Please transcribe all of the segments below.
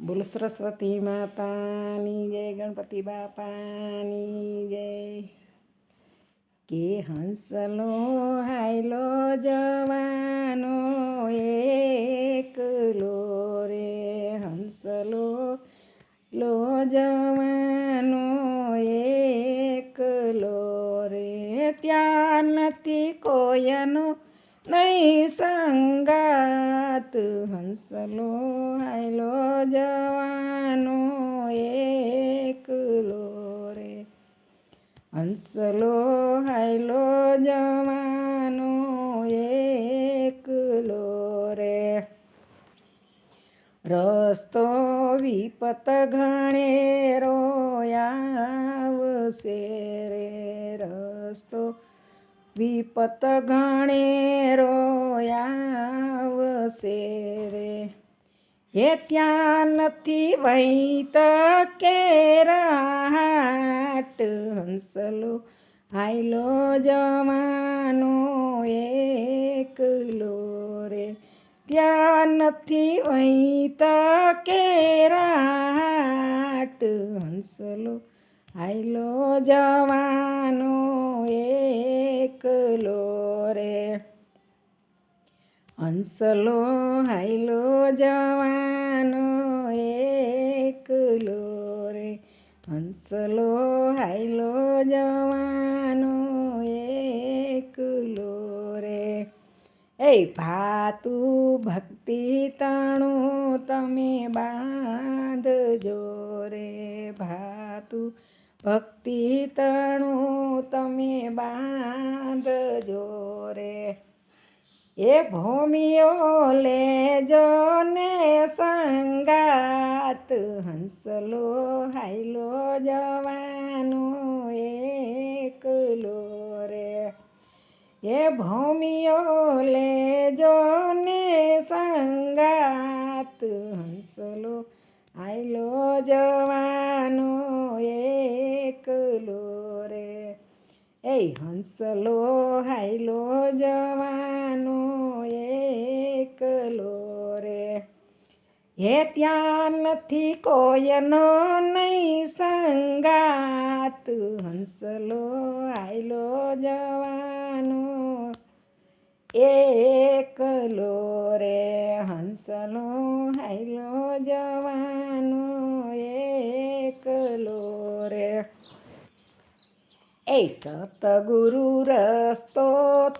બોલ સરસ્વતી માતાની જય ગણપતિ બાપાની જય કે હંસલો હાયલો જવાનો એકલો રે હંસલો લો જવાનો એકલો રે ત્યાં નથી કોયનો નહીં સંગાત હંસલો હાયલો જવાનો એકલો રે. હંસલો હાયલો જવાનો એકલો રે. રસ્તો વિપત ઘણે રોયાવશે રે રસ્તો વિપત ગણે રોયાવશે રે. એ ત્યાં નથી વૈત કેરાટ હંસલો હાયલો જવાનો એકલો રે. ત્યાં નથી વૈત કેરાટ હંસલો હાયલો જવાનો એકલો રે. હંસલો, હાયલો, જવાનો એકલો રે. હંસલો, હાયલો, જવાનો એકલો રે. એ ભાતું ભક્તિ તણું તમે બાંધજો રે, ભાતું ભક્તિ તણું તમે બાંધજો રે. એ ભૂમિયો લેજો ને સંગાત, હંસલો હાઈલો જવાનો એકલો રે. એ ભૂમિયો લેજો ને સંગાત, હંસલો, હાયલો, જવાનો એકલો રે એ હંસલો, હાયલો, જવાનો એકલો રે હે ત્યાં નથી કોયનો નહીં સંગાત. હંસલો, હાયલો, જવાનો એકલો રે હંસલો હાયલો જવાનો એકલો રે એ સતગુરુ રસ્તો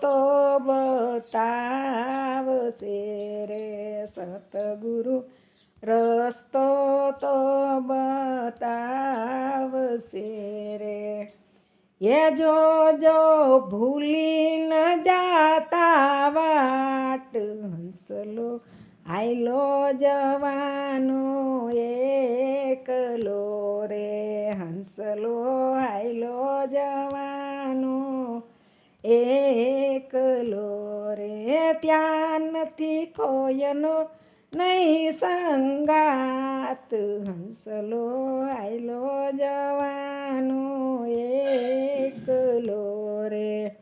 તો બતાવશે રે સતગુરુ રસ્તો તો બતાવશે રે. એ જો જો ભૂલી ન જાતા વાટ હંસલો, આયલો જવાનો રે ત્યાં નથી કોયનો નહીં સંગાત. હંસલો આયલો જવાનો એકલો રે.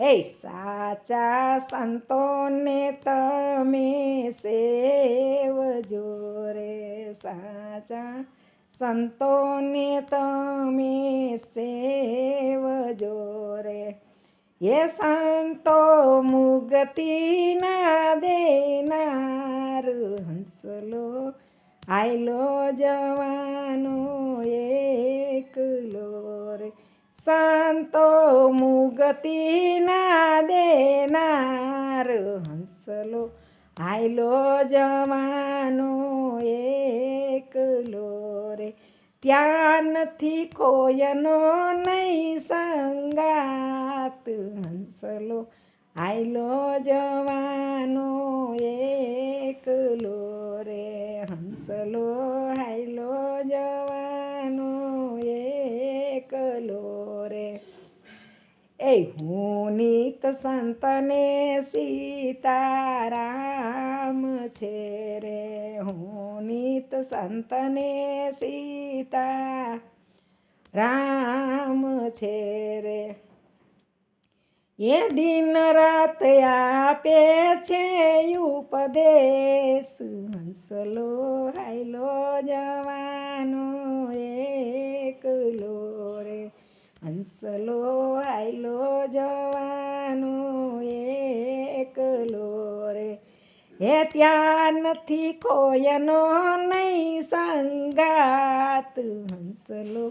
એ સાચા સંતોને તમે સેવજો રે. સાચા સંતોને તમે સેવજો રે. એ સંતો મુગતિ ના દેનાર હંસલો, આયલો જવાનો એકલો રે સંતો મુગતિ ના દેનાર હંસલો, આયલો જવાનો એકલો રે ત્યાં નથી કોયનો નહીં સંગાત. હંસલો આયલો જવાનો એકલો રે. હંસલો આયલો જવાનો એકલો રે. એ હું નીત સંતને સીતારામ છે રે. નિત સંતને સીતા રામ છે રે એ દિન રાત આપે છે ઉપદેશ હંસલો હાયલો જવાનો એકલો રે હંસલો હે ત્યાં નથી કોયનો નહીં સંગાત. હંસલો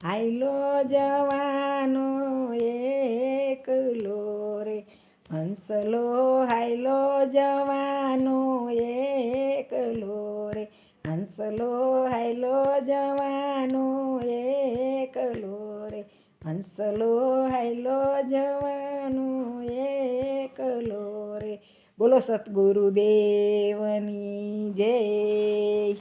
હાયલો જવાનો એકલો રે હંસલો હાયલો જવાનો એકલો રે હંસલો હાયલો જવાનો એકલો રે હંસલો હાયલો જવાનો એકલો બોલો સદગુરુદેવની જય.